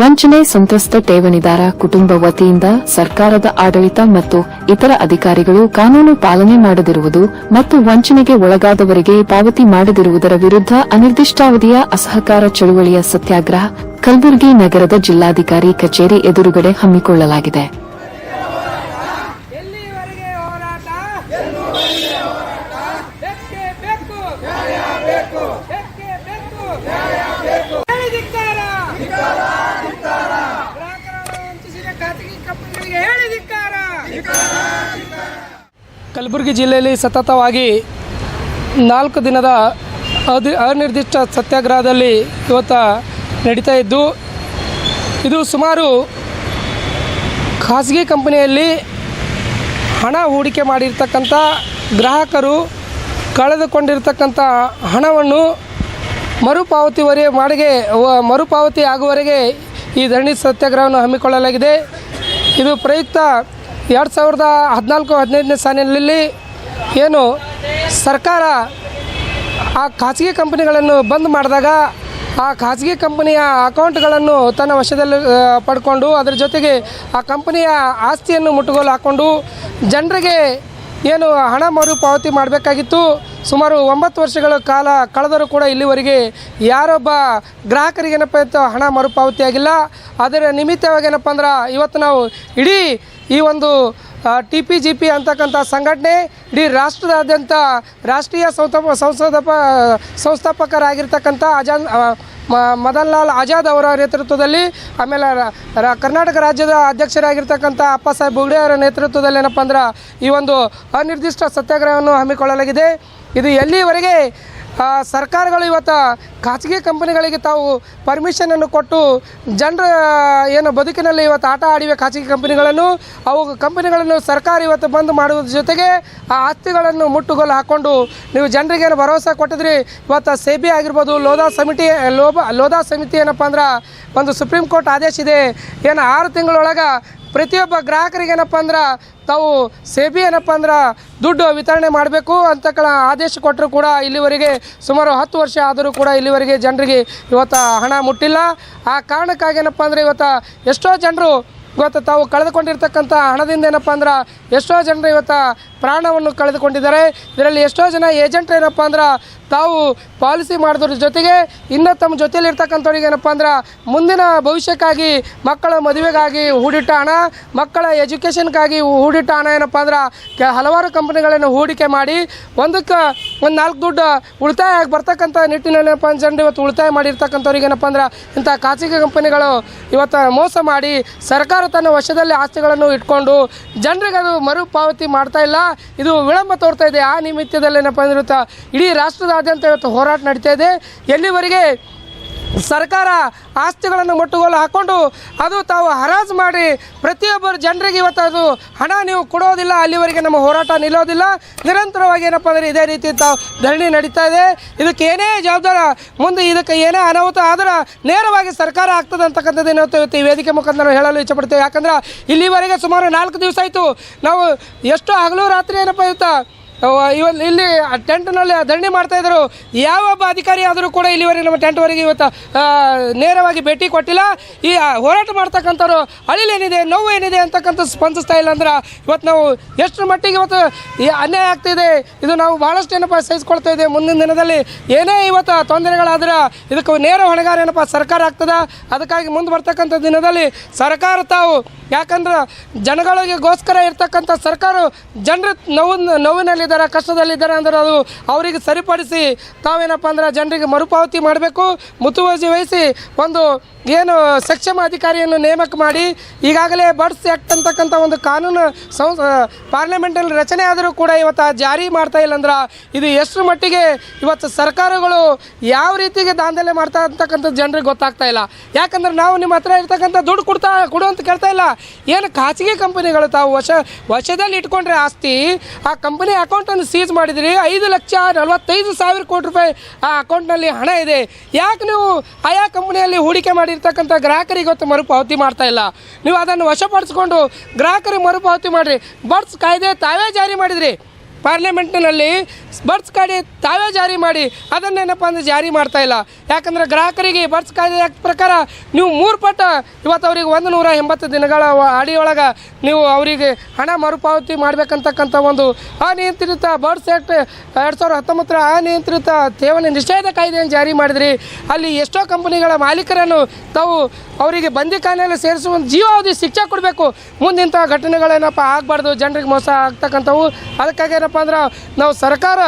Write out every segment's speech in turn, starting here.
ವಂಚನೆ ಸಂತ್ರಸ್ತ ಠೇವಣಿದಾರ ಕುಟುಂಬ ವತಿಯಿಂದ ಸರ್ಕಾರದ ಆಡಳಿತ ಮತ್ತು ಇತರ ಅಧಿಕಾರಿಗಳು ಕಾನೂನು ಪಾಲನೆ ಮಾಡದಿರುವುದು ಮತ್ತು ವಂಚನೆಗೆ ಒಳಗಾದವರಿಗೆ ಪಾವತಿ ಮಾಡದಿರುವುದರ ವಿರುದ್ಧ ಅನಿರ್ದಿಷ್ಟಾವಧಿಯ ಅಸಹಕಾರ ಚಳುವಳಿಯ ಸತ್ಯಾಗ್ರಹ ಕಲಬುರಗಿ ನಗರದ ಜಿಲ್ಲಾಧಿಕಾರಿ ಕಚೇರಿ ಎದುರುಗಡೆ ಹಮ್ಮಿಕೊಳ್ಳಲಾಗಿದೆ ಎಲ್ಲಿವರೆಗೆ ಹೋರಾಟ ಬೆಕ್ಕೆ ಬೇಕು ಬೆಕ್ಕೆ ಬೇಕು ಹೇಳಿ ಧಿಕ್ಕಾರ. ಗ್ರಾಹಕರನ್ನು ವಂಚಿಸಿದ ಖಾಸಗಿ ಕಂಪನಿಗಳಿಗೆ ಹೇಳಿ ಧಿಕ್ಕಾರ. ಕಲಬುರಗಿ ಜಿಲ್ಲೆಯಲ್ಲಿ ಸತತವಾಗಿ ನಾಲ್ಕು ದಿನದ ಅದಿ ಅನಿರ್ದಿಷ್ಟ ಸತ್ಯಾಗ್ರಹದಲ್ಲಿ ಇವತ್ತು ನಡೀತಾ ಇದ್ದು, ಇದು ಸುಮಾರು ಖಾಸಗಿ ಕಂಪನಿಯಲ್ಲಿ ಹಣ ಹೂಡಿಕೆ ಮಾಡಿರ್ತಕ್ಕಂಥ ಗ್ರಾಹಕರು ಕಳೆದುಕೊಂಡಿರ್ತಕ್ಕಂಥ ಹಣವನ್ನು ಮರುಪಾವತಿವರೆ ಮಾಡಿಗೆ ಮರುಪಾವತಿ ಆಗುವವರೆಗೆ ಈ ಧರಣಿ ಸತ್ಯಾಗ್ರಹವನ್ನು ಹಮ್ಮಿಕೊಳ್ಳಲಾಗಿದೆ. ಇದು ಪ್ರಯುಕ್ತ ಎರಡು ಸಾವಿರದ ಹದಿನಾಲ್ಕು, ಹದಿನೈದನೇ ಸಾಲಿನಲ್ಲಿ ಏನು ಸರ್ಕಾರ ಆ ಖಾಸಗಿ ಕಂಪನಿಗಳನ್ನು ಬಂದ್ ಮಾಡಿದಾಗ ಆ ಖಾಸಗಿ ಕಂಪನಿಯ ಅಕೌಂಟ್ಗಳನ್ನು ತನ್ನ ವಶದಲ್ಲಿ ಪಡ್ಕೊಂಡು ಅದರ ಜೊತೆಗೆ ಆ ಕಂಪನಿಯ ಆಸ್ತಿಯನ್ನು ಮುಟ್ಟುಗೋಲು ಹಾಕ್ಕೊಂಡು ಜನರಿಗೆ ಏನು ಹಣ ಮರುಪಾವತಿ ಮಾಡಬೇಕಾಗಿತ್ತು? ಸುಮಾರು ಒಂಬತ್ತು ವರ್ಷಗಳ ಕಾಲ ಕಳೆದರೂ ಕೂಡ ಇಲ್ಲಿವರೆಗೆ ಯಾರೊಬ್ಬ ಗ್ರಾಹಕರಿಗೆ ಏನಪ್ಪ ಇತ್ತು? ಹಣ ಮರುಪಾವತಿ ಆಗಿಲ್ಲ. ಅದರ ನಿಮಿತ್ತವಾಗಿ ಏನಪ್ಪ ಅಂದ್ರೆ ಇವತ್ತು ನಾವು ಇಡೀ ಈ ಒಂದು ಟಿ ಪಿ ಜಿ ಪಿ ಅಂತಕ್ಕಂಥ ಸಂಘಟನೆ ಇಡೀ ರಾಷ್ಟ್ರದಾದ್ಯಂತ ರಾಷ್ಟ್ರೀಯ ಸಂಸ್ಥಾಪ ಸಂಸ್ಥಾಪ, ಸಂಸ್ಥಾಪಕರಾಗಿರ್ತಕ್ಕಂಥ ಮ- ಮದನ್ ಲಾಲ್ ಆಜಾದ್ ಅವರ ನೇತೃತ್ವದಲ್ಲಿ, ಆಮೇಲೆ ಕರ್ನಾಟಕ ರಾಜ್ಯದ ಅಧ್ಯಕ್ಷರಾಗಿರ್ತಕ್ಕಂಥ ಅಪ್ಪ ಸಾಹೇಬ್ ಬುಗ್ಡೆ ಅವರ ನೇತೃತ್ವದಲ್ಲಿ ಏನಪ್ಪ ಅಂದ್ರೆ ಈ ಒಂದು ಅನಿರ್ದಿಷ್ಟ ಸತ್ಯಾಗ್ರಹವನ್ನು ಹಮ್ಮಿಕೊಳ್ಳಲಾಗಿದೆ. ಇದು ಎಲ್ಲಿವರೆಗೆ ಸರ್ಕಾರಗಳು ಇವತ್ತು ಖಾಸಗಿ ಕಂಪನಿಗಳಿಗೆ ತಾವು ಪರ್ಮಿಷನನ್ನು ಕೊಟ್ಟು ಜನರ, ಏನು ಬದುಕಿನಲ್ಲಿ ಇವತ್ತು ಆಟ ಆಡಿವೆ ಖಾಸಗಿ ಕಂಪನಿಗಳನ್ನು. ಅವು ಕಂಪನಿಗಳನ್ನು ಸರ್ಕಾರ ಇವತ್ತು ಬಂದ್ ಮಾಡುವುದ್ರ ಜೊತೆಗೆ ಆ ಆಸ್ತಿಗಳನ್ನು ಮುಟ್ಟುಗೋಲು ಹಾಕ್ಕೊಂಡು ನೀವು ಜನರಿಗೆ ಏನು ಭರವಸೆ ಕೊಟ್ಟಿದ್ರಿ? ಇವತ್ತು ಸೆಬಿ ಆಗಿರ್ಬೋದು, ಲೋಧಾ ಸಮಿತಿ ಲೋಬ ಲೋಧಾ ಸಮಿತಿ ಏನಪ್ಪ ಅಂದ್ರೆ ಒಂದು ಸುಪ್ರೀಂ ಕೋರ್ಟ್ ಆದೇಶ ಇದೆ. ಏನು ಆರು ತಿಂಗಳೊಳಗೆ ಪ್ರತಿಯೊಬ್ಬ ಗ್ರಾಹಕರಿಗೆ ಏನಪ್ಪ ಅಂದ್ರೆ, ತಾವು ಸೇಬಿ ಏನಪ್ಪ ಅಂದ್ರೆ, ದುಡ್ಡು ವಿತರಣೆ ಮಾಡಬೇಕು ಅಂತಕ್ಕಳ ಆದೇಶ ಕೊಟ್ಟರು ಕೂಡ ಇಲ್ಲಿವರೆಗೆ ಸುಮಾರು ಹತ್ತು ವರ್ಷ ಆದರೂ ಕೂಡ ಇಲ್ಲಿವರೆಗೆ ಜನರಿಗೆ ಇವತ್ತು ಹಣ ಮುಟ್ಟಿಲ್ಲ. ಆ ಕಾರಣಕ್ಕಾಗಿ ಏನಪ್ಪ ಅಂದರೆ ಇವತ್ತು ಎಷ್ಟೋ ಜನರು ಇವತ್ತು ತಾವು ಕಳೆದುಕೊಂಡಿರ್ತಕ್ಕಂಥ ಹಣದಿಂದ ಏನಪ್ಪ ಅಂದ್ರೆ, ಎಷ್ಟೋ ಜನರು ಇವತ್ತು ಪ್ರಾಣವನ್ನು ಕಳೆದುಕೊಂಡಿದ್ದಾರೆ. ಇದರಲ್ಲಿ ಎಷ್ಟೋ ಜನ ಏಜೆಂಟ್ ಏನಪ್ಪ ಅಂದ್ರೆ ತಾವು ಪಾಲಿಸಿ ಮಾಡಿದ್ರ ಜೊತೆಗೆ ಇನ್ನೂ ತಮ್ಮ ಜೊತೆಯಲ್ಲಿ ಇರ್ತಕ್ಕಂಥವ್ರಿಗೆ ಏನಪ್ಪ ಅಂದ್ರೆ ಮುಂದಿನ ಭವಿಷ್ಯಕ್ಕಾಗಿ ಮಕ್ಕಳ ಮದುವೆಗಾಗಿ ಹೂಡಿಟ್ಟ ಹಣ, ಮಕ್ಕಳ ಎಜುಕೇಷನ್ಗಾಗಿ ಹೂಡಿಟ್ಟ ಹಣ ಏನಪ್ಪ ಅಂದ್ರೆ ಹಲವಾರು ಕಂಪನಿಗಳನ್ನು ಹೂಡಿಕೆ ಮಾಡಿ ಒಂದಕ್ಕೆ ಒಂದು ನಾಲ್ಕು ದುಡ್ಡು ಉಳಿತಾಯ ಆಗಿ ಬರ್ತಕ್ಕಂಥ ನಿಟ್ಟಿನಲ್ಲಿ ಏನಪ್ಪ ಜನರು ಇವತ್ತು ಉಳಿತಾಯ ಮಾಡಿರ್ತಕ್ಕಂಥವ್ರಿಗೆ ಏನಪ್ಪ ಅಂದ್ರೆ ಇಂಥ ಖಾಸಗಿ ಕಂಪನಿಗಳು ಇವತ್ತು ಮೋಸ ಮಾಡಿ ಸರ್ಕಾರ ತನ್ನ ವಶದಲ್ಲಿ ಆಸ್ತಿಗಳನ್ನು ಇಟ್ಕೊಂಡು ಜನರಿಗೆ ಅದು ಮರುಪಾವತಿ ಮಾಡ್ತಾ ಇಲ್ಲ. ಇದು ವಿಳಂಬ ತೋರ್ತಾ ಇದೆ. ಆ ನಿಮಿತ್ತದಲ್ಲಿ ಏನಪ್ಪ ಅಂದ್ರೆ ಇಡೀ ರಾಷ್ಟ್ರದಾದ್ಯಂತ ಇವತ್ತು ಹೋರಾಟ ನಡೀತಾ ಇದೆ. ಎಲ್ಲಿವರೆಗೆ ಸರ್ಕಾರ ಆಸ್ತಿಗಳನ್ನು ಮುಟ್ಟುಗೋಲು ಹಾಕ್ಕೊಂಡು ಅದು ತಾವು ಹರಾಜು ಮಾಡಿ ಪ್ರತಿಯೊಬ್ಬರು ಜನರಿಗೆ ಇವತ್ತು ಅದು ಹಣ ನೀವು ಕೊಡೋದಿಲ್ಲ, ಅಲ್ಲಿವರೆಗೆ ನಮ್ಮ ಹೋರಾಟ ನಿಲ್ಲೋದಿಲ್ಲ. ನಿರಂತರವಾಗಿ ಏನಪ್ಪ ಅಂದರೆ ಇದೇ ರೀತಿ ತಾವು ಧರಣಿ ನಡೀತಾ ಇದೆ. ಇದಕ್ಕೆ ಏನೇ ಜವಾಬ್ದಾರ, ಮುಂದೆ ಇದಕ್ಕೆ ಏನೇ ಅನಾಹುತ ಆದ್ರೆ ನೇರವಾಗಿ ಸರ್ಕಾರ ಆಗ್ತದೆ ಅಂತಕ್ಕಂಥದ್ದು ಏನೋ ಇವತ್ತು ಈ ವೇದಿಕೆ ಮುಖಾಂತರ ನಾವು ಹೇಳಲು ಇಚ್ಛಪಡ್ತೇವೆ. ಯಾಕಂದ್ರೆ ಇಲ್ಲಿವರೆಗೆ ಸುಮಾರು ನಾಲ್ಕು ದಿವಸ ಆಯಿತು. ನಾವು ಎಷ್ಟು ಹಗಲು ರಾತ್ರಿ ಏನಪ್ಪ ಇವತ್ತು ಇವತ್ತು ಇಲ್ಲಿ ಟೆಂಟ್ನಲ್ಲಿ ಧರಣಿ ಮಾಡ್ತಾ ಇದ್ರು ಯಾವೊಬ್ಬ ಅಧಿಕಾರಿ ಆದರೂ ಕೂಡ ಇಲ್ಲಿವರೆಗೆ ನಮ್ಮ ಟೆಂಟ್ವರೆಗೆ ಇವತ್ತು ನೇರವಾಗಿ ಭೇಟಿ ಕೊಟ್ಟಿಲ್ಲ. ಈ ಹೋರಾಟ ಮಾಡ್ತಕ್ಕಂಥವ್ರು ಅಳಿಲೇನಿದೆ ನೋವು ಏನಿದೆ ಅಂತಕ್ಕಂಥ ಸ್ಪಂದಿಸ್ತಾ ಇಲ್ಲ ಅಂದ್ರೆ ಇವತ್ತು ನಾವು ಎಷ್ಟು ಮಟ್ಟಿಗೆ ಇವತ್ತು ಅನ್ಯಾಯ ಆಗ್ತಿದೆ. ಇದು ನಾವು ಭಾಳಷ್ಟು ಏನಪ್ಪ ಸಹಿಸ್ಕೊಳ್ತಾ ಇದೆ ಮುಂದಿನ ದಿನದಲ್ಲಿ. ಏನೇ ಇವತ್ತು ತೊಂದರೆಗಳಾದ್ರೆ ಇದಕ್ಕೆ ನೇರ ಹೊಣೆಗಾರ ಏನಪ್ಪ ಸರ್ಕಾರ ಆಗ್ತದ? ಅದಕ್ಕಾಗಿ ಮುಂದೆ ಬರ್ತಕ್ಕಂಥ ದಿನದಲ್ಲಿ ಸರ್ಕಾರ ತಾವು, ಯಾಕಂದ್ರೆ ಜನಗಳಿಗೋಸ್ಕರ ಇರ್ತಕ್ಕಂಥ ಸರ್ಕಾರ ಜನರ ನೋವು ನೋವಿನಲ್ಲಿದ್ದಾರೆ ಕಷ್ಟದಲ್ಲಿದ್ದಾರೆ ಅಂದ್ರೆ ಅದು ಅವರಿಗೆ ಸರಿಪಡಿಸಿ ತಾವೇನಪ್ಪ ಅಂದ್ರೆ ಜನರಿಗೆ ಮರುಪಾವತಿ ಮಾಡಬೇಕು, ಮುತುವರ್ಜಿ ವಹಿಸಿ ಒಂದು ಏನು ಸಕ್ಷಮ ಅಧಿಕಾರಿಯನ್ನು ನೇಮಕ ಮಾಡಿ, ಈಗಾಗಲೇ ಬಡ್ಸ್ ಆ್ಯಕ್ಟ್ ಅಂತಕ್ಕಂಥ ಒಂದು ಕಾನೂನು ಸಂ ಪಾರ್ಲಿಮೆಂಟಲ್ಲಿ ರಚನೆ ಆದರೂ ಕೂಡ ಇವತ್ತು ಜಾರಿ ಮಾಡ್ತಾ ಇಲ್ಲ ಅಂದ್ರೆ ಇದು ಎಷ್ಟು ಮಟ್ಟಿಗೆ ಇವತ್ತು ಸರ್ಕಾರಗಳು ಯಾವ ರೀತಿಗೆ ದಾಂಧಲೆ ಮಾಡ್ತಾ ಅಂತಕ್ಕಂಥ ಜನರಿಗೆ ಗೊತ್ತಾಗ್ತಾ ಇಲ್ಲ. ಯಾಕಂದ್ರೆ ನಾವು ನಿಮ್ಮ ಹತ್ರ ಇರ್ತಕ್ಕಂಥ ದುಡ್ಡು ಕೊಡ್ತಾ, ಕೊಡು ಅಂತ ಕೇಳ್ತಾ ಇಲ್ಲ. ಏನು ಖಾಸಗಿ ಕಂಪನಿಗಳು ತಾವು ವಶ, ವಶದಲ್ಲಿ ಇಟ್ಕೊಂಡ್ರೆ ಆಸ್ತಿ, ಆ ಕಂಪನಿ ಅಕೌಂಟನ್ನು ಸೀಸ್ ಮಾಡಿದಿರಿ. ಐದು ಲಕ್ಷ ನಲವತ್ತೈದು ಸಾವಿರ ಕೋಟಿ ರೂಪಾಯಿ ಆ ಅಕೌಂಟ್ನಲ್ಲಿ ಹಣ ಇದೆ. ಯಾಕೆ ನೀವು ಆಯಾ ಕಂಪನಿಯಲ್ಲಿ ಹೂಡಿಕೆ ಮಾಡಿರ್ತಕ್ಕಂಥ ಗ್ರಾಹಕರಿಗೆ ಇವತ್ತು ಮರುಪಾವತಿ ಮಾಡ್ತಾ ಇಲ್ಲ? ನೀವು ಅದನ್ನು ವಶಪಡಿಸ್ಕೊಂಡು ಗ್ರಾಹಕರಿಗೆ ಮರುಪಾವತಿ ಮಾಡಿರಿ. ಬಡ್ಸ್ ಕಾಯ್ದೆ ತಾವೇ ಜಾರಿ ಮಾಡಿದ್ರಿ. ಪಾರ್ಲಿಮೆಂಟ್ನಲ್ಲಿ ಬರ್ಡ್ಸ್ ಕಾಯ್ದೆ ತಾವೇ ಜಾರಿ ಮಾಡಿ ಅದನ್ನೇನಪ್ಪ ಅಂದರೆ ಜಾರಿ ಮಾಡ್ತಾ ಇಲ್ಲ. ಯಾಕಂದರೆ ಗ್ರಾಹಕರಿಗೆ ಬರ್ಸ್ ಕಾಯ್ದೆ ಪ್ರಕಾರ ನೀವು ಮೂರು ಪಟ್ಟ ಇವತ್ತು ಅವ್ರಿಗೆ ಒಂದು ನೂರ ಎಂಬತ್ತು ದಿನಗಳ ಅಡಿಯೊಳಗೆ ನೀವು ಅವರಿಗೆ ಹಣ ಮರುಪಾವತಿ ಮಾಡಬೇಕಂತಕ್ಕಂಥ ಒಂದು ಅನಿಯಂತ್ರಿತ ಬರ್ಡ್ಸ್ ಆ್ಯಕ್ಟ್ ಎರಡು ಸಾವಿರದ ಹತ್ತೊಂಬತ್ತರ ಅನಿಯಂತ್ರಿತ ಠೇವಣಿ ನಿಷೇಧ ಕಾಯ್ದೆಯನ್ನು ಜಾರಿ ಮಾಡಿದ್ರಿ. ಅಲ್ಲಿ ಎಷ್ಟೋ ಕಂಪನಿಗಳ ಮಾಲೀಕರನ್ನು ತಾವು ಅವರಿಗೆ ಬಂದಿಖಾನೆಯಲ್ಲಿ ಸೇರಿಸುವ ಜೀವಾವಧಿ ಶಿಕ್ಷೆ ಕೊಡಬೇಕು. ಮುಂದಿಂಥ ಘಟನೆಗಳೇನಪ್ಪ ಆಗಬಾರ್ದು, ಜನರಿಗೆ ಮೋಸ ಆಗ್ತಕ್ಕಂಥವು. ಅದಕ್ಕಾಗಿ ಏನಪ್ಪ ಅಂದ್ರೆ ನಾವು ಸರ್ಕಾರ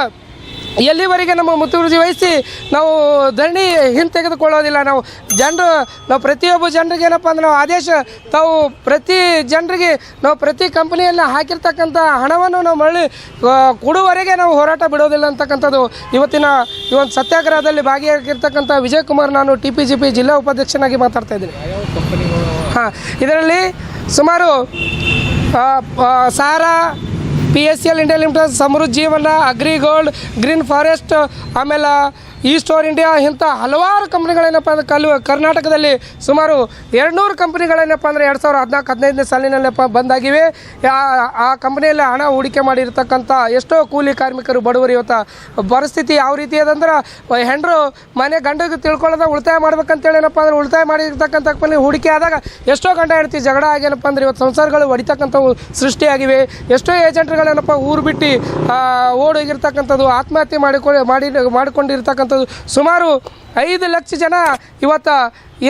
ಎಲ್ಲಿವರೆಗೆ ನಮ್ಮ ಮುತುವರ್ಜಿ ವಹಿಸಿ ನಾವು ಧರಣಿ ಹಿಂತೆಗೆದುಕೊಳ್ಳೋದಿಲ್ಲ, ನಾವು ಜನರು, ನಾವು ಪ್ರತಿಯೊಬ್ಬ ಜನರಿಗೆ ಏನಪ್ಪ ಅಂದ್ರೆ ನಾವು ಆದೇಶ, ತಾವು ಪ್ರತಿ ಜನರಿಗೆ ನಾವು ಪ್ರತಿ ಕಂಪ್ನಿಯಲ್ಲಿ ಹಾಕಿರ್ತಕ್ಕಂಥ ಹಣವನ್ನು ನಾವು ಮರಳಿ ಕೊಡುವವರೆಗೆ ನಾವು ಹೋರಾಟ ಬಿಡೋದಿಲ್ಲ ಅಂತಕ್ಕಂಥದ್ದು ಇವತ್ತಿನ ಈ ಒಂದು ಸತ್ಯಾಗ್ರಹದಲ್ಲಿ ಭಾಗಿಯಾಗಿರ್ತಕ್ಕಂಥ ವಿಜಯ್ ಕುಮಾರ್ ನಾನು ಟಿ ಪಿ ಜಿ ಪಿ ಜಿಲ್ಲಾ ಉಪಾಧ್ಯಕ್ಷನಾಗಿ ಮಾತಾಡ್ತಾ ಇದ್ದೀನಿ. ಹಾಂ, ಇದರಲ್ಲಿ ಸುಮಾರು Sara P S C L India Limited Samruddhi Jeevan Agrigold green forest ಆಮೇಲೆ ಈ ಸ್ಟೋರ್ ಇಂಡಿಯಾ ಇಂಥ ಹಲವಾರು ಕಂಪ್ನಿಗಳೇನಪ್ಪ ಅಂದ್ರೆ ಕಲ್ ಕರ್ನಾಟಕದಲ್ಲಿ ಸುಮಾರು ಎರಡುನೂರು ಕಂಪ್ನಿಗಳೇನಪ್ಪ ಅಂದರೆ ಎರಡು ಸಾವಿರ ಹದಿನಾಲ್ಕು, ಹದಿನೈದನೇ ಸಾಲಿನಲ್ಲಪ್ಪ ಬಂದಾಗಿವೆ. ಆ- ಕಂಪ್ನಿಯಲ್ಲಿ ಹಣ ಹೂಡಿಕೆ ಮಾಡಿರ್ತಕ್ಕಂಥ ಎಷ್ಟೋ ಕೂಲಿ ಕಾರ್ಮಿಕರು, ಬಡವರು ಇವತ್ತು ಪರಿಸ್ಥಿತಿ ಯಾವ ರೀತಿ ಅದಂದ್ರೆ ಹೆಂಡರು ಮನೆ ಗಂಡಗೆ ತಿಳ್ಕೊಳ್ಳೋದ ಉಳಿತಾಯ ಮಾಡ್ಬೇಕಂತೇಳಿ ಏನಪ್ಪ ಅಂದ್ರೆ ಉಳಿತಾಯ ಮಾಡಿರ್ತಕ್ಕಂಥ ಕಂಪ್ನಿ ಹೂಡಿಕೆ ಆದಾಗ ಎಷ್ಟೋ ಗಂಡ ಹೆಂಡತಿ ಜಗಳ ಆಗೇನಪ್ಪ ಅಂದ್ರೆ ಇವತ್ತು ಸಂಸಾರಗಳು ಹೊಡಿತಕ್ಕಂಥವು ಸೃಷ್ಟಿಯಾಗಿವೆ. ಎಷ್ಟೋ ಏಜೆಂಟ್ಗಳೇನಪ್ಪ ಊರು ಬಿಟ್ಟು ಓಡೋಗಿರ್ತಕ್ಕಂಥದ್ದು, ಆತ್ಮಹತ್ಯೆ ಮಾಡಿಕೊಂಡು ಮಾಡಿ ಮಾಡಿಕೊಂಡಿರ್ತಕ್ಕಂಥದ್ದು ಸುಮಾರು ಐದು ಲಕ್ಷ ಜನ ಇವತ್ತು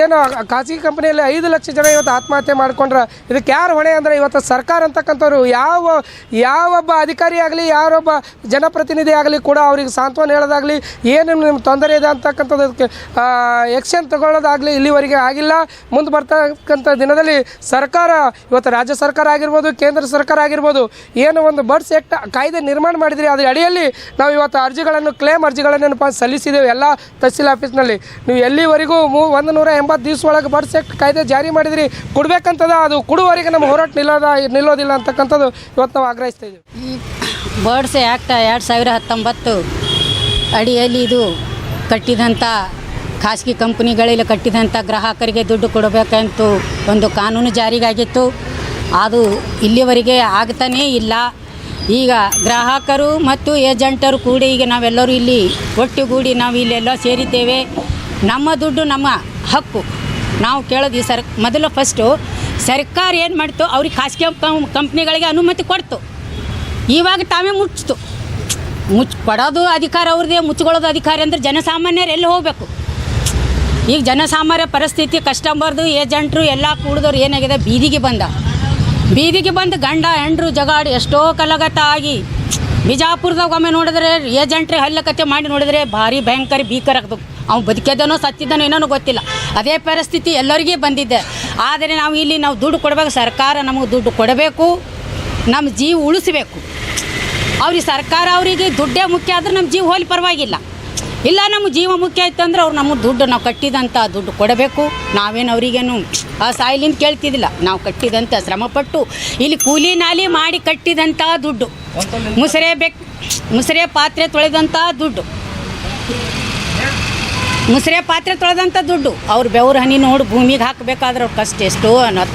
ಏನು ಖಾಸಗಿ ಕಂಪನಿಯಲ್ಲಿ ಐದು ಲಕ್ಷ ಜನ ಇವತ್ತು ಆತ್ಮಹತ್ಯೆ ಮಾಡ್ಕೊಂಡ್ರೆ, ಇದಕ್ಕೆ ಯಾರು ಹೊಣೆ ಅಂದರೆ ಇವತ್ತು ಸರ್ಕಾರ ಅಂತಕ್ಕಂಥವ್ರು. ಯಾವ, ಯಾವೊಬ್ಬ ಅಧಿಕಾರಿ ಆಗಲಿ, ಯಾರೊಬ್ಬ ಜನಪ್ರತಿನಿಧಿ ಆಗಲಿ ಕೂಡ ಅವ್ರಿಗೆ ಸಾಂತ್ವನ ಹೇಳೋದಾಗಲಿ, ಏನು ನಿಮ್ಮ ತೊಂದರೆ ಇದೆ ಅಂತಕ್ಕಂಥದ್ದಕ್ಕೆ ಎಕ್ಷನ್ ತಗೊಳ್ಳೋದಾಗಲಿ ಇಲ್ಲಿವರೆಗೆ ಆಗಿಲ್ಲ. ಮುಂದೆ ಬರ್ತಕ್ಕಂಥ ದಿನದಲ್ಲಿ ಸರ್ಕಾರ, ಇವತ್ತು ರಾಜ್ಯ ಸರ್ಕಾರ ಆಗಿರ್ಬೋದು, ಕೇಂದ್ರ ಸರ್ಕಾರ ಆಗಿರ್ಬೋದು, ಏನು ಒಂದು ಬರ್ಡ್ಸ್ ಆ್ಯಕ್ಟ್ ಕಾಯ್ದೆ ನಿರ್ಮಾಣ ಮಾಡಿದ್ರಿ ಅದರ ಅಡಿಯಲ್ಲಿ ನಾವು ಇವತ್ತು ಅರ್ಜಿಗಳನ್ನು ಕ್ಲೇಮ್ ಅರ್ಜಿಗಳನ್ನೇನಪ್ಪ ಸಲ್ಲಿಸಿದ್ದೇವೆ ಎಲ್ಲ ತಹಸೀಲ್ ಆಫೀಸ್ನಲ್ಲಿ. ನೀವು ಎಲ್ಲಿವರೆಗೂ ಮೂ, ಒಂದು ನೂರ ಎಂಬತ್ತು ದಿವಸ ಒಳಗೆ ಆ್ಯಕ್ಟ್ ಕಾಯ್ದೆ ಜಾರಿ ಮಾಡಿದ್ರಿ. ಕೊಡ್ಬೇಕಂತದ, ಅದು ಕೊಡುವವರೆಗೆ ನಮ್ಮ ಹೋರಾಟ ನಿಲ್ಲೋದ, ನಿಲ್ಲೋದಿಲ್ಲ ಅಂತಕ್ಕಂಥದ್ದು ಇವತ್ತು ನಾವು ಆಗ್ರಹಿಸ್ತಾ ಇದ್ದೀವಿ. ಈ ಬರ್ಡ್ಸ್ ಆ್ಯಕ್ಟ್ ಎರಡು ಸಾವಿರ ಹತ್ತೊಂಬತ್ತು ಅಡಿಯಲ್ಲಿ ಇದು ಕಟ್ಟಿದಂಥ ಖಾಸಗಿ ಕಂಪ್ನಿಗಳಲ್ಲಿ ಕಟ್ಟಿದಂಥ ಗ್ರಾಹಕರಿಗೆ ದುಡ್ಡು ಕೊಡಬೇಕಂತೂ ಒಂದು ಕಾನೂನು ಜಾರಿಗಾಗಿತ್ತು. ಅದು ಇಲ್ಲಿವರೆಗೆ ಆಗ್ತಾನೇ ಇಲ್ಲ. ಈಗ ಗ್ರಾಹಕರು ಮತ್ತು ಏಜೆಂಟರು ಕೂಡಿ ಈಗ ನಾವೆಲ್ಲರೂ ಇಲ್ಲಿ ಒಟ್ಟುಗೂಡಿ ನಾವು ಇಲ್ಲೆಲ್ಲ ಸೇರಿದ್ದೇವೆ. ನಮ್ಮ ದುಡ್ಡು ನಮ್ಮ ಹಕ್ಕು. ನಾವು ಕೇಳೋದು ಸರ್, ಮೊದಲು ಫಸ್ಟು ಸರ್ಕಾರ ಏನು ಮಾಡ್ತು? ಅವ್ರಿಗೆ ಖಾಸಗಿ ಕಂಪ್ನಿಗಳಿಗೆ ಅನುಮತಿ ಕೊಡ್ತು. ಇವಾಗ ತಾವೇ ಮುಚ್ಚಿತು. ಮುಚ್ಚಿ ಕೊಡೋದು ಅಧಿಕಾರ ಅವ್ರದ್ದೇ, ಮುಚ್ಕೊಳ್ಳೋದು ಅಧಿಕಾರ ಅಂದ್ರೆ ಜನಸಾಮಾನ್ಯರು ಎಲ್ಲಿ ಹೋಗಬೇಕು? ಈಗ ಜನಸಾಮಾನ್ಯ ಪರಿಸ್ಥಿತಿ ಕಸ್ಟಮರ್ದು ಏಜೆಂಟ್ರು ಎಲ್ಲ ಕೂಡಿದವ್ರು ಏನಾಗಿದೆ? ಬೀದಿಗೆ ಬಂದ. ಬೀದಿಗೆ ಬಂದು ಗಂಡ, ಹೆಂಡ್ರು ಜಗಾಡು ಎಷ್ಟೋ ಕಲಗತ ಆಗಿ ಬಿಜಾಪುರದಾಗ ಒಮ್ಮೆ ನೋಡಿದ್ರೆ ಏಜೆಂಟ್ರಿ ಹಲ್ಲಕತೆ ಮಾಡಿ ನೋಡಿದ್ರೆ ಭಾರಿ ಭಯಂಕರ ಭೀಕರ ಆಗ್ತದೆ. ಅವ್ನು ಬದುಕಿದ್ದನೋ ಸತ್ತಿದ್ದನೋ ಏನೋ ಗೊತ್ತಿಲ್ಲ. ಅದೇ ಪರಿಸ್ಥಿತಿ ಎಲ್ಲರಿಗೂ ಬಂದಿದ್ದೆ ಆದರೆ ನಾವು ಇಲ್ಲಿ ನಾವು ದುಡ್ಡು ಕೊಡಬೇಕು ಸರ್ಕಾರ ನಮಗೆ ದುಡ್ಡು ಕೊಡಬೇಕು, ನಮ್ಮ ಜೀವ ಉಳಿಸ್ಬೇಕು. ಅವ್ರಿಗೆ ಸರ್ಕಾರ ಅವರಿಗೆ ದುಡ್ಡೇ ಮುಖ್ಯ ಆದ್ರೆ ನಮ್ಮ ಜೀವ ಹೋಲಿ ಪರವಾಗಿಲ್ಲ. ಇಲ್ಲ ನಮ್ಮ ಜೀವ ಮುಖ್ಯ ಆಯ್ತು ಅಂದ್ರೆ ಅವ್ರು ನಮ್ಮ ದುಡ್ಡು ನಾವು ಕಟ್ಟಿದಂಥ ದುಡ್ಡು ಕೊಡಬೇಕು. ನಾವೇನು ಅವರಿಗೇನು ಆ ಸಾಯಿಲಿಂದ ಕೇಳ್ತಿದ್ದಿಲ್ಲ. ನಾವು ಕಟ್ಟಿದಂಥ ಶ್ರಮಪಟ್ಟು ಇಲ್ಲಿ ಕೂಲಿ ನಾಲಿ ಮಾಡಿ ಕಟ್ಟಿದಂಥ ದುಡ್ಡು. ಮುಸರೆ ಬೆಕ್ ಮುಸರೆ ಪಾತ್ರೆ ತೊಳೆದಂಥ ದುಡ್ಡು. ಮುಸ್ರೆ ಪಾತ್ರೆ ತೊಳೆದಂಥ ದುಡ್ಡು. ಅವ್ರು ಬೆವ್ರ ಹನಿ ನೋಡಿ ಭೂಮಿಗೆ ಹಾಕಬೇಕಾದ್ರೆ ಅವ್ರ ಕಷ್ಟ ಎಷ್ಟೋ ಅನ್ನೋದು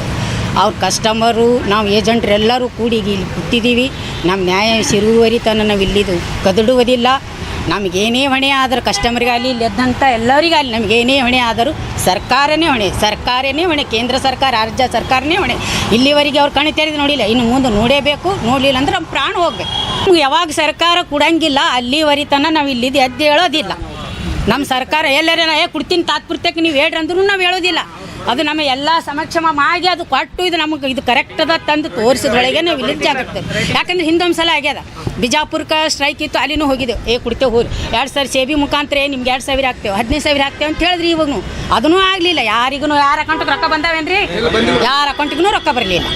ಅವ್ರ ಕಸ್ಟಮರು, ನಾವು ಏಜೆಂಟ್ರು ಎಲ್ಲರೂ ಕೂಡಿ ಇಲ್ಲಿ ಕೂತಿದ್ದೀವಿ ನಮ್ಮ ನ್ಯಾಯ ಸಿರುವರಿತನ ನಾವು ಇಲ್ಲಿದು ಕದಡುವುದಿಲ್ಲ. ನಮಗೇನೇ ಹೊಣೆ ಆದರೂ ಕಸ್ಟಮರ್ಗಾಗಲಿ ಎದ್ದಂಥ ಎಲ್ಲರಿಗಾಗಲಿ ನಮಗೇನೇ ಹೊಣೆ ಆದರೂ ಸರ್ಕಾರನೇ ಹೊಣೆ. ಸರ್ಕಾರನೇ ಹೊಣೆ. ಕೇಂದ್ರ ಸರ್ಕಾರ, ರಾಜ್ಯ ಸರ್ಕಾರನೇ ಹೊಣೆ. ಇಲ್ಲಿವರೆಗೆ ಅವ್ರು ಕಣ್ಣು ತೆರೆದು ನೋಡಿಲ್ಲ. ಇನ್ನು ಮುಂದೆ ನೋಡೇಬೇಕು. ನೋಡಲಿಲ್ಲ ಅಂದ್ರೆ ನಮ್ಮ ಪ್ರಾಣ ಹೋಗ್ಬೇಕು. ಯಾವಾಗ ಸರ್ಕಾರ ಕೊಡಂಗಿಲ್ಲ, ಅಲ್ಲಿವರಿತನ ನಾವು ಇಲ್ಲಿದ್ದು ಎದ್ದು ಹೇಳೋದಿಲ್ಲ ನಮ್ಮ ಸರ್ಕಾರ ಎಲ್ಲರ ಏ ಕೊಡ್ತೀನಿ ತಾತ್ಪುರ್ತಕ್ಕೆ ನೀವು ಹೇಳ್ರಿ ಅಂದ್ರೂ ನಾವು ಹೇಳೋದಿಲ್ಲ. ಅದು ನಮ್ಮ ಎಲ್ಲ ಸಮಕ್ಷಮ ಮಾಡಿ ಅದು ಕೊಟ್ಟು ಇದು ನಮಗೆ ಇದು ಕರೆಕ್ಟ್ ಅದ ತಂದು ತೋರಿಸಿದ್ರೊಳಗೆ ನಾವು ಇಲ್ಲಿ ಆಗುತ್ತೆ ಯಾಕಂದ್ರೆ ಹಿಂದೊಂದು ಸಲ ಆಗ್ಯದ. ಬಿಜಾಪುರಕ್ಕೆ ಸ್ಟ್ರೈಕ್ ಇತ್ತು, ಅಲ್ಲಿನೂ ಹೋಗಿದ್ದೆವು. ಏ, ಕುಡ್ತೇವೆ ಹೋಗಿ ಎರಡು ಸಾವಿರ ಸೇಬಿ ಮುಖಾಂತರ ನಿಮ್ಗೆ ಎರಡು ಸಾವಿರ ಹಾಕ್ತೇವೆ. ಹದಿನೈದು ಸಾವಿರ ಹಾಕ್ತೇವೆ ಅಂತ ಹೇಳಿದ್ರಿ ಇವಾಗೂ ಅದನ್ನೂ ಆಗಲಿಲ್ಲ. ಯಾರಿಗೂ ಯಾರ ಅಕೌಂಟಿಗೆ ರೊಕ್ಕ ಬಂದಾವೇನ್ರಿ? ಯಾರ ಅಕೌಂಟಿಗೂ ರೊಕ್ಕ ಬರಲಿಲ್ಲ.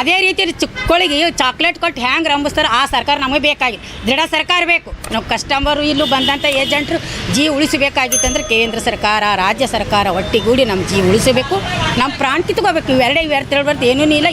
ಅದೇ ರೀತಿ ಚಿಕ್ಕಳಿಗೆ ಚಾಕ್ಲೇಟ್ ಕೊಟ್ಟು ಹ್ಯಾಂಗೆ ರಂಬಿಸ್ತಾರೆ ಆ ಸರ್ಕಾರ ನಮಗೆ ಬೇಕಾಗಿ. ದೃಢ ಸರ್ಕಾರ ಬೇಕು. ನಾವು ಕಸ್ಟಮರು ಇಲ್ಲೂ ಬಂದಂಥ ಏಜೆಂಟ್ರು ಜೀವ ಉಳಿಸಬೇಕಾಗಿತ್ತಂದ್ರೆ ಕೇಂದ್ರ ಸರ್ಕಾರ, ರಾಜ್ಯ ಸರ್ಕಾರ ಒಟ್ಟಿಗೂಡಿ ನಮ್ಮ ಜೀವ ಉಳಿಸಬೇಕು. ನಮ್ಮ ಪ್ರಾಣ ಕಿತ್ಕೋಬೇಕು. ಇವೆರಡೇ ಇವೆರಡು ತಿಳ್ಬಾರ್ದು ಏನೂ ಇಲ್ಲ.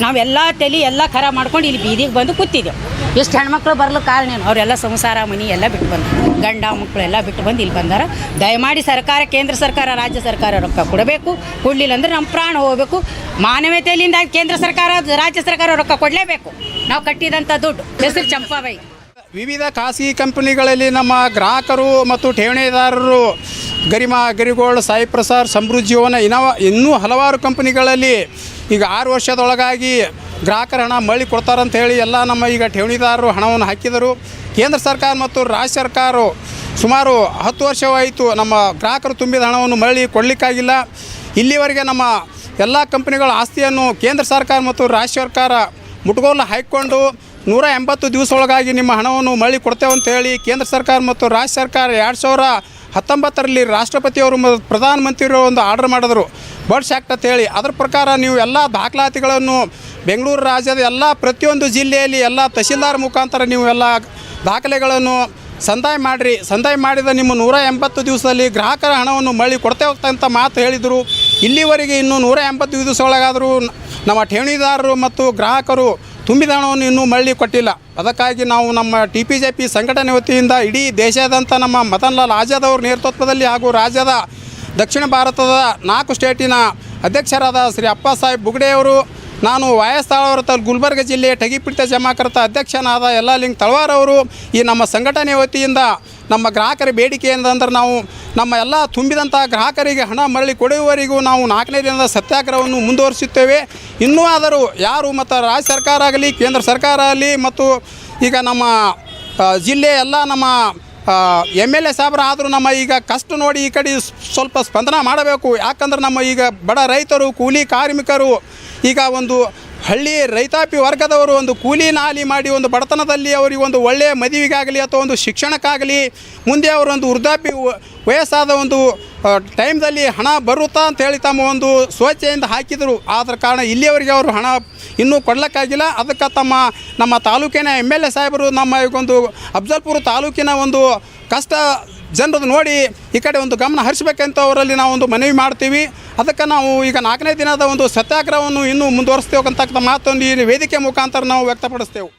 ನಾವೆಲ್ಲ ತಲೆ ಎಲ್ಲ ಖರ ಮಾಡ್ಕೊಂಡು ಇಲ್ಲಿ ಬೀದಿಗೆ ಬಂದು ಕೂತಿದ್ದೆವು ಎಷ್ಟು ಹೆಣ್ಮಕ್ಳು ಬರಲು ಕಾರಣ ಏನು? ಅವರೆಲ್ಲ ಸಂಸಾರ, ಮನಿ ಎಲ್ಲ ಬಿಟ್ಟು ಬಂದು ಗಂಡ ಮಕ್ಕಳು ಎಲ್ಲ ಬಿಟ್ಟು ಬಂದು ಇಲ್ಲಿ ಬಂದಾರ. ದಯಮಾಡಿ ಸರ್ಕಾರ, ಕೇಂದ್ರ ಸರ್ಕಾರ, ರಾಜ್ಯ ಸರ್ಕಾರ ರೊಕ್ಕ ಕೊಡಬೇಕು. ಕೊಡಲಿಲ್ಲ ಅಂದ್ರೆ ನಮ್ಮ ಪ್ರಾಣ ಹೋಗಬೇಕು. ಮಾನವೀಯತೆಯಿಂದ ಕೇಂದ್ರ ಸರ್ಕಾರ, ರಾಜ್ಯ ಸರ್ಕಾರ ರೊಕ್ಕ ಕೊಡಲೇಬೇಕು. ನಾವು ಕಟ್ಟಿದಂಥ ದುಡ್ಡು. ಹೆಸರು ಚಂಪಾಬಾಯಿ. ವಿವಿಧ ಖಾಸಗಿ ಕಂಪನಿಗಳಲ್ಲಿ ನಮ್ಮ ಗ್ರಾಹಕರು ಮತ್ತು ಠೇವಣಿದಾರರು ಗರಿಮಾ, ಗರಿಗೋಳ್, ಸಾಯಿ ಪ್ರಸಾದ್, ಸಮೃದ್ಧಿ ಜೀವನ ಇನ್ನವ ಇನ್ನೂ ಹಲವಾರು ಕಂಪನಿಗಳಲ್ಲಿ ಈಗ ಆರು ವರ್ಷದೊಳಗಾಗಿ ಗ್ರಾಹಕರ ಹಣ ಮಳಿ ಕೊಡ್ತಾರಂತ ಹೇಳಿ ಎಲ್ಲ ನಮ್ಮ ಈಗ ಠೇವಣಿದಾರರು ಹಣವನ್ನು ಹಾಕಿದರು. ಕೇಂದ್ರ ಸರ್ಕಾರ ಮತ್ತು ರಾಜ್ಯ ಸರ್ಕಾರ ಸುಮಾರು ಹತ್ತು ವರ್ಷವಾಯಿತು ನಮ್ಮ ಗ್ರಾಹಕರು ತುಂಬಿದ ಹಣವನ್ನು ಮರಳಿ ಕೊಡಲಿಕ್ಕಾಗಿಲ್ಲ. ಇಲ್ಲಿವರೆಗೆ ನಮ್ಮ ಎಲ್ಲ ಕಂಪನಿಗಳ ಆಸ್ತಿಯನ್ನು ಕೇಂದ್ರ ಸರ್ಕಾರ ಮತ್ತು ರಾಜ್ಯ ಸರ್ಕಾರ ಮುಟ್ಗೋಲು ಹಾಕಿಕೊಂಡು ನೂರ ಎಂಬತ್ತು ದಿವಸ ಒಳಗಾಗಿ ನಿಮ್ಮ ಹಣವನ್ನು ಮರಳಿ ಕೊಡ್ತೇವೆ ಅಂತ ಹೇಳಿ ಕೇಂದ್ರ ಸರ್ಕಾರ ಮತ್ತು ರಾಜ್ಯ ಸರ್ಕಾರ ಎರಡು ಸಾವಿರ ಹತ್ತೊಂಬತ್ತರಲ್ಲಿ ರಾಷ್ಟ್ರಪತಿಯವರು ಪ್ರಧಾನಮಂತ್ರಿಯವರು ಒಂದು ಆರ್ಡರ್ ಮಾಡಿದ್ರು. ಬರ್ಡ್ಸ್ ಆ್ಯಕ್ಟ್ ಅಂತ ಹೇಳಿ. ಅದ್ರ ಪ್ರಕಾರ ನೀವು ಎಲ್ಲ ದಾಖಲಾತಿಗಳನ್ನು ಬೆಂಗಳೂರು ರಾಜ್ಯದ ಎಲ್ಲ ಪ್ರತಿಯೊಂದು ಜಿಲ್ಲೆಯಲ್ಲಿ ಎಲ್ಲ ತಹಸೀಲ್ದಾರ್ ಮುಖಾಂತರ ನೀವು ಎಲ್ಲ ದಾಖಲೆಗಳನ್ನು ಸಂದಾಯ ಮಾಡಿರಿ. ಸಂದಾಯ ಮಾಡಿದ ನಿಮ್ಮ ನೂರ ಎಂಬತ್ತು ದಿವಸದಲ್ಲಿ ಗ್ರಾಹಕರ ಹಣವನ್ನು ಮರಳಿ ಕೊಡ್ತೇವೆ ಅಂತ ಮಾತು ಹೇಳಿದರು. ಇಲ್ಲಿವರೆಗೆ ಇನ್ನೂ ನೂರ ಎಂಬತ್ತು ದಿವಸ ಒಳಗಾದರೂ ನಮ್ಮ ಠೇವಣಿದಾರರು ಮತ್ತು ಗ್ರಾಹಕರು ತುಂಬಿದ ಹಣವನ್ನು ಇನ್ನೂ ಮರಳಿ ಕೊಟ್ಟಿಲ್ಲ. ಅದಕ್ಕಾಗಿ ನಾವು ನಮ್ಮ ಟಿ ಪಿ ಜೆ ಪಿ ಸಂಘಟನೆ ವತಿಯಿಂದ ಇಡೀ ದೇಶಾದ್ಯಂತ ನಮ್ಮ ಮದನ್ ಲಾಲ್ ಆಜಾದ್ ಅವರ ನೇತೃತ್ವದಲ್ಲಿ ಹಾಗೂ ರಾಜ್ಯದ ದಕ್ಷಿಣ ಭಾರತದ ನಾಲ್ಕು ಸ್ಟೇಟಿನ ಅಧ್ಯಕ್ಷರಾದ ಶ್ರೀ ಅಪ್ಪ ಸಾಹೇಬ್ ಬುಗ್ಡೆಯವರು ನಾನು ವಾಯಸ್ಥಾಳವರ ತಲ್ ಗುಲ್ಬರ್ಗ ಜಿಲ್ಲೆಯ ಟಗಿಪಿಡಿತ ಜಮಾಕೃತ ಅಧ್ಯಕ್ಷನಾದ ಎಲ್ಲ ತಳವಾರ್ ಅವರು, ಈ ನಮ್ಮ ಸಂಘಟನೆ ವತಿಯಿಂದ ನಮ್ಮ ಗ್ರಾಹಕರ ಬೇಡಿಕೆ ಏನಂದ್ರೆ ನಾವು ನಮ್ಮ ಎಲ್ಲ ತುಂಬಿದಂಥ ಗ್ರಾಹಕರಿಗೆ ಹಣ ಮರಳಿ ಕೊಡುವವರೆಗೂ ನಾವು ನಾಲ್ಕನೇ ದಿನದ ಸತ್ಯಾಗ್ರಹವನ್ನು ಮುಂದುವರಿಸುತ್ತೇವೆ. ಇನ್ನೂ ಆದರೂ ಯಾರು ಮತ್ತು ರಾಜ್ಯ ಸರ್ಕಾರ ಆಗಲಿ, ಕೇಂದ್ರ ಸರ್ಕಾರ ಆಗಲಿ ಮತ್ತು ಈಗ ನಮ್ಮ ಜಿಲ್ಲೆ ಎಲ್ಲ ನಮ್ಮ ಎಂ ಎಲ್ ಎ ಸಾಬ್ರ ಆದರೂ ನಮ್ಮ ಈಗ ಕಷ್ಟ ನೋಡಿ ಈ ಕಡೆ ಸ್ವಲ್ಪ ಸ್ಪಂದನ ಮಾಡಬೇಕು. ಯಾಕಂದ್ರೆ ನಮ್ಮ ಈಗ ಬಡ ರೈತರು, ಕೂಲಿ ಕಾರ್ಮಿಕರು ಈಗ ಒಂದು ಹಳ್ಳಿ ರೈತಾಪಿ ವರ್ಗದವರು ಒಂದು ಕೂಲಿ ನಾಲಿ ಮಾಡಿ ಒಂದು ಬಡತನದಲ್ಲಿ ಅವರಿಗೆ ಒಂದು ಒಳ್ಳೆಯ ಮದುವೆಗಾಗಲಿ ಅಥವಾ ಒಂದು ಶಿಕ್ಷಣಕ್ಕಾಗಲಿ, ಮುಂದೆ ಅವರೊಂದು ವೃದ್ಧಾಪಿ ವಯಸ್ಸಾದ ಒಂದು ಟೈಮ್ದಲ್ಲಿ ಹಣ ಬರುತ್ತಾ ಅಂತ ಹೇಳಿ ತಮ್ಮ ಒಂದು ಸ್ವಚ್ಛೆಯಿಂದ ಹಾಕಿದರು. ಆದ ಕಾರಣ ಇಲ್ಲಿಯವರಿಗೆ ಅವರು ಹಣ ಇನ್ನೂ ಕೊಡಲಿಕ್ಕಾಗಿಲ್ಲ. ಅದಕ್ಕೆ ತಮ್ಮ, ನಮ್ಮ ತಾಲೂಕಿನ ಎಂ ಎಲ್ ಎ ಸಾಹೇಬರು ನಮ್ಮ ಒಂದು ಅಫ್ಜಲ್ಪುರ ತಾಲೂಕಿನ ಒಂದು ಕಷ್ಟ ಜನರದ್ದು ನೋಡಿ ಈ ಕಡೆ ಒಂದು ಗಮನ ಹರಿಸಬೇಕಂತ ಅವರಲ್ಲಿ ನಾವು ಒಂದು ಮನವಿ ಮಾಡ್ತೀವಿ. ಅದಕ್ಕೆ ನಾವು ಈಗ ನಾಲ್ಕನೇ ದಿನದ ಒಂದು ಸತ್ಯಾಗ್ರಹವನ್ನು ಇನ್ನೂ ಮುಂದುವರಿಸ್ತೇವೆ ಅಂತಕ್ಕಂಥ ಮಾತೊಂದು ಈ ವೇದಿಕೆ ಮುಖಾಂತರ ನಾವು ವ್ಯಕ್ತಪಡಿಸ್ತೇವೆ.